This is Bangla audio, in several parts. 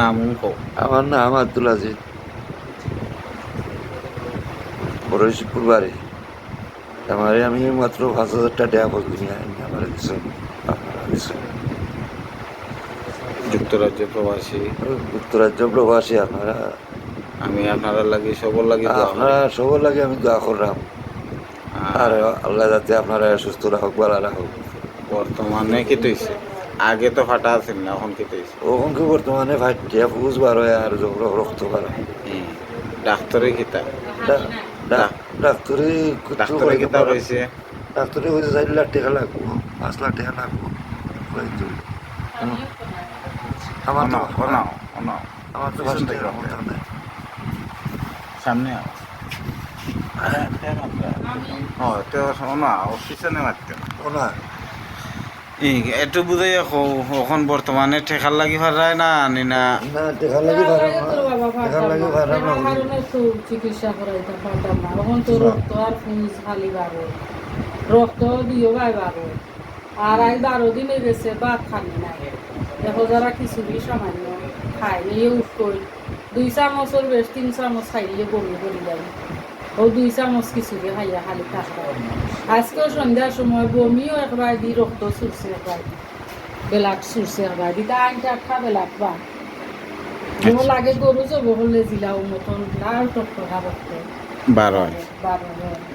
নাম হোক আমার নাম আব্দুল আজিজ বরশিবপুর বাড়ি আমার আমি মাত্র পাঁচ হাজার টাকা আমার যুক্তরাজ্য প্রবাসী যুক্তরাজ্য প্রবাসী আপনারা আমি আপনারা লাগে সবর লাগে। আপনারা সবার লাগে আমি দোয়া করলাম আর আর আল্লাহ যাতে আপনারা সুস্থ রাখুক ভালো রাখুক বর্তমানে কি তৈছে আগে তো ফাটা আছিল না এখন কি তৈছে ওখানকে বর্তমানে ভাটিয়া ফুস বার হয় আর জোর রক্ত বার হয়? ডাক্তারে কিতা? ডাক্তারি ডাক্তারে কিতা কইছে? ডাক্তারে কইছে চার লাখ টাকা লাগবো পাঁচ লাখ টাকা লাগবো। আমার তো অনাও অনাও অনাও আমার তো পিছন থেকে টাকা রাখতে মতো হবে। নেই। সামনে আও ও তো শোনা অফিসে মারতে? না একটু বুঝাই এখন বর্তমানে ঠেকার লাগি ফারায় না নি না না টাকা লাগি না টাকা লাগি পারাম না চিকিৎসা করাইতে পারতাম না এখন তো রক্ত আর ফুস খালি বারো রক্ত দিও গাই বারো আর আই বারো দিনে গেছে ভাত খানি নাই। দেখো যারা খিচুড়ি সামান্য খাই নিয়ে উঠকই দুই চামচের বেশ তিন চামচ খাইলে বমি করি যাই ও দুই চামচ খিচুড়ি খাইয়া খালি থাকা আজকেও সন্ধ্যার সময় বমিও একবার দি রক্ত চুরছে একবার বেলাক চুরছে একবার দিতা আইনটা একটা বেলাক বা। যেমন লাগে গরু যাব হলে জিলাও মতন আর টকটকা করতে বারো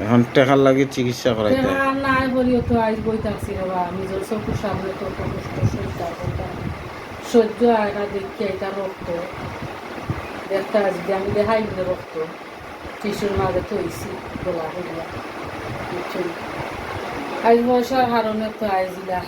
এখন টেকার লাগি চিকিৎসা করাইতে দেখা নাই করিও তো আজ বই থাকছি রবা নিজের চকুর সামনে তো কষ্ট সহ্য করতাম সহ্য আয়না দেখি এটা রক্ত দেখতে আজকে আমি দেখাই রক্ত টিসুর মাঝে থইছি গোলা হইয়া কিছুই আজ বয়সার কারণে তো আইজিলা